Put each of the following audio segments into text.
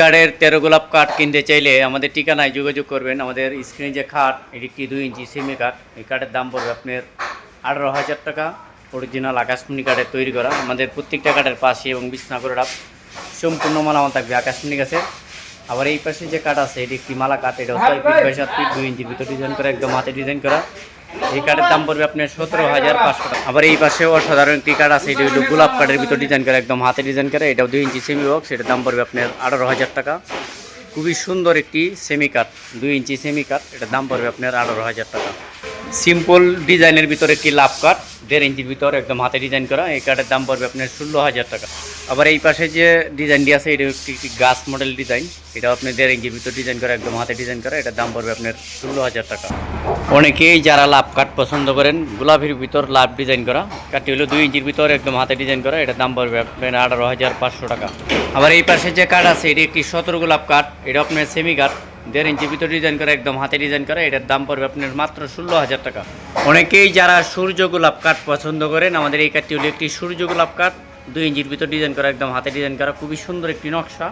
কাঠের তেরো গোলাপ কাঠ কিনতে চাইলে আমাদের ঠিকানায় যোগাযোগ করবেন। আমাদের স্ক্রিনে যে খাট এটি একটি দুই ইঞ্চি সেমি কাঠ। এই কাঠের দাম পড়বে আপনার আঠারো হাজার টাকা। অরিজিনাল আকাশমণি কাঠের তৈরি করা। আমাদের প্রত্যেকটা কাঠের পাশে এবং বিছনা করে রাখ। সম্পূর্ণ মালামাল থাকবে আকাশমণি গাছের আবার এই পাশে যে কাঠ আছে এটি একটি মালা কাঠ। এটা ফিট দুই ইঞ্চির ভিতর ডিজাইন করা একদম হাতে ডিজাইন করা। এই কার্ডের দাম পড়বে আপনার সতেরো হাজার পাঁচশো টাকা। আবার এই পাশে অসাধারণ একটি কার্ড আছে? এটি হলো গোলাপ কার্ডের ভিতর ডিজাইন করে, একদম হাতে ডিজাইন করে। এটাও দুই ইঞ্চি সেমি বক্স এটার দাম পড়বে আপনার আঠারো হাজার টাকা। খুবই সুন্দর একটি সেমি কাট দুই ইঞ্চি সেমি কাট এটার দাম পড়বে আপনার আঠারো হাজার টাকা। সিম্পল ডিজাইনের ভিতরে একটি লাভ কাঠ দেড় ইঞ্চির ভিতর একদম হাতে ডিজাইন করা, এই কাঠের দাম পড়বে আপনার ষোলো হাজার টাকা। আবার এই পাশে যে ডিজাইনটি আছে এটা একটি একটি গাছ মডেল ডিজাইন এটা আপনি দেড় ইঞ্চির ভিতর ডিজাইন করা, একদম হাতে ডিজাইন করা, এটার দাম পড়বে আপনার ষোলো হাজার টাকা। অনেকেই যারা লাভ কাঠ পছন্দ করেন, গোলাপির ভিতর লাভ ডিজাইন করা কাঠটি হলো দুই ইঞ্চির ভিতর একদম হাতে ডিজাইন করা, এটার দাম পড়বে আপনার আঠারো হাজার পাঁচশো টাকা। আবার এই পাশে যে কাঠ আছে, এটি একটি সতেরো গোলাপ কাঠ এটা আপনার সেমি কাঠ দেড় ইঞ্চি ভিতর ডিজাইন করা, একদম হাতে ডিজাইন করা, এটার দাম পড়বে আপনার মাত্র ষোলো হাজার টাকা। অনেকেই যারা সূর্য গোলাপ কাঠ পছন্দ করেন, আমাদের এই কাঠটি হলো একটি সূর্য গোলাপ কাঠ, দুই ইঞ্চির ভিতর ডিজাইন করা, একদম হাতে ডিজাইন করা, খুবই সুন্দর একটি নকশা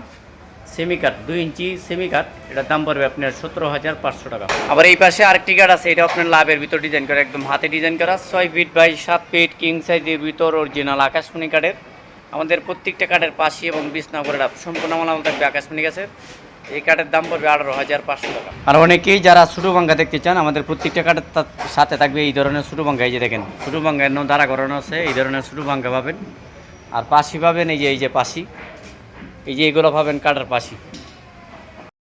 সেমি কাঠ, দুই ইঞ্চি সেমি কাঠ, এটার দাম পড়বে আপনার সতেরো হাজার পাঁচশো টাকা। আবার এই পাশে আরেকটি কাঠ আছে এটা আপনার লাভের ভিতর ডিজাইন করা, একদম হাতে ডিজাইন করা, ছয় ফিট বাই সাত ফিট কিং সাইজের ভিতর অরিজিনাল আকাশমণি কাঠের। আমাদের প্রত্যেকটা কাঠের পাশে এবং বিছনা করে সম্পূর্ণ মালামাল থাকবে আকাশমণি গাছের। এই কাঠের দাম পড়বে আঠারো হাজার পাঁচশো টাকা। আর অনেকেই যারা ছোটো বাঙ্গা দেখতে চান, আমাদের প্রত্যেকটা কাঠের সাথে থাকবে এই ধরনের ছোটো বাঙ্গা এই যে দেখেন ছোটো বাঙ্গা এর দ্বারা করানো আছে, এই ধরনের ছোটো বাঙ্গা পাবেন। আর পাশি পাবেন এই যে এই যে পাশি। এই যে এগুলো পাবেন কাঠের পাশি।